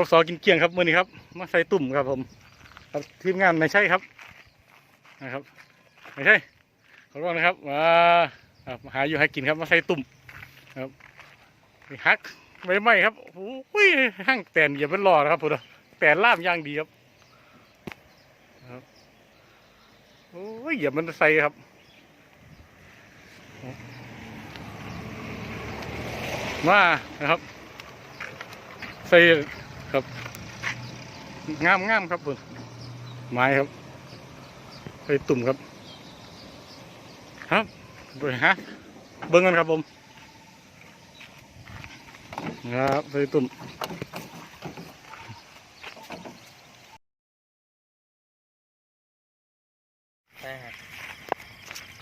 อสอกินเกลี้ยงครับมื่อนี้ครับมาใส่ตุ่มครับผม ครับทีมงานไม่ใช่ครับนะครับไม่ใช่ขอร้องนะครับมาหาอยู่ให้กินครับมาใส่ตุ่มครับไปฮักใบไม้ครับโอ้ยห้างแตนอย่าเป็นรอนะครับผมแตนล่ามย่างดีครับครับโอ้ยอย่ามันใส่ครับมานะครับใส่ ครับ งามงามครับผมไม้ครับใส่ตุ่มครับ ครับเบิ่งฮะเบิ้งกันครับผมครับใส่ตุ่ม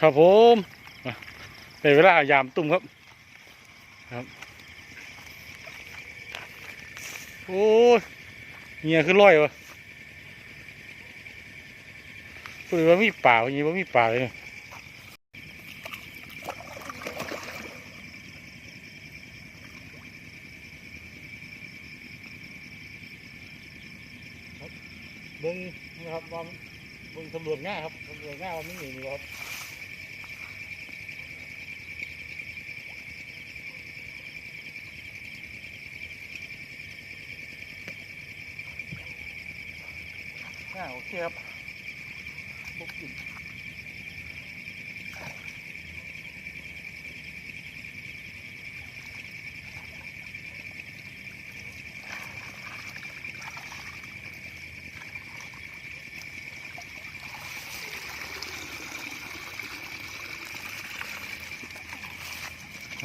ครับผมเป็นเวลายามตุ่มครับ ครับ โอ้ยเงียคือร้อยวะพูดว่ามีป่าอย่างนี้ว่ามีป่าเลยเนี่ยบิ้งนะครับว่าเบิ้งตำรวจง่ายครับตำรวจง่ายว่าไม่หนีครับ อ่าโอเคครับบุกอิ่ม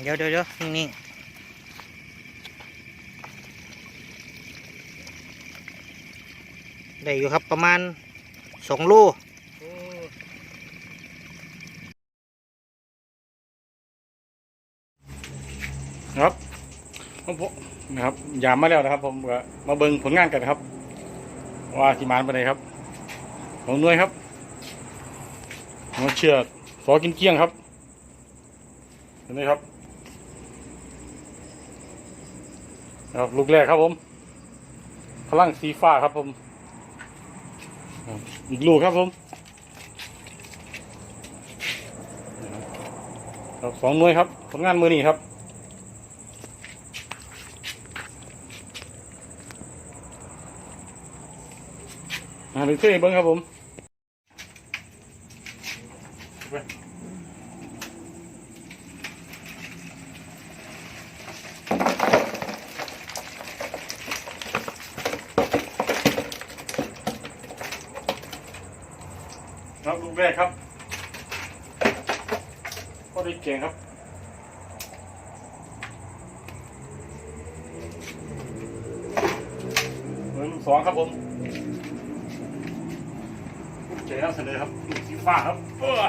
เดี๋ยวเดี๋ยวเดี๋ยวนิ่งๆ ได้อยู่ครับประมาณสองโลโอ้ครับผมนะครับยามมาแล้วนะครับ ผมมาเบิ่งผลงานกันนะครับ ว่าที่มานไปไหนครับของน่วยครับหัวเชือกฟอกินเกี้ยงครับเห็นไหมครับครับลูกแรกครับผมพลังสีฟ้าครับผม อีกลูกครับผมสองหน่วยครับผลงานมือนี่ครับอ่าดูช่องเบิ้งครับผมไปครับลู กแรกครับ ก็ได้เก่งครับเหมือนลูกสองครับผมเจ๋งเสนอครับสีฟ้าครับเออ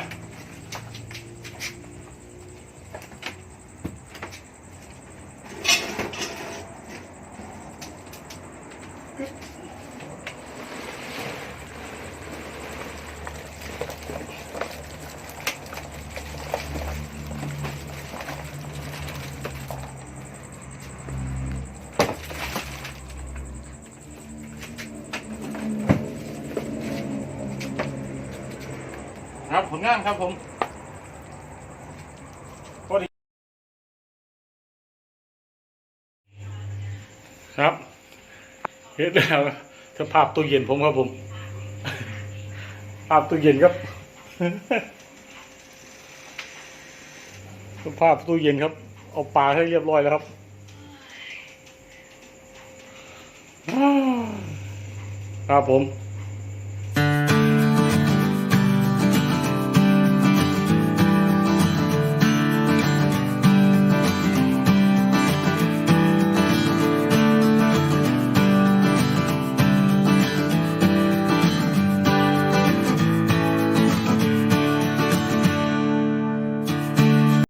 ครับผลงานครับผมพอดีครับเห็นแล้วสภาพตู้เย็นผมครับผม ภาพตู้เย็นครับ สภาพตู้เย็นครับ เอาปลาให้เรียบร้อยแล้วครับครับผม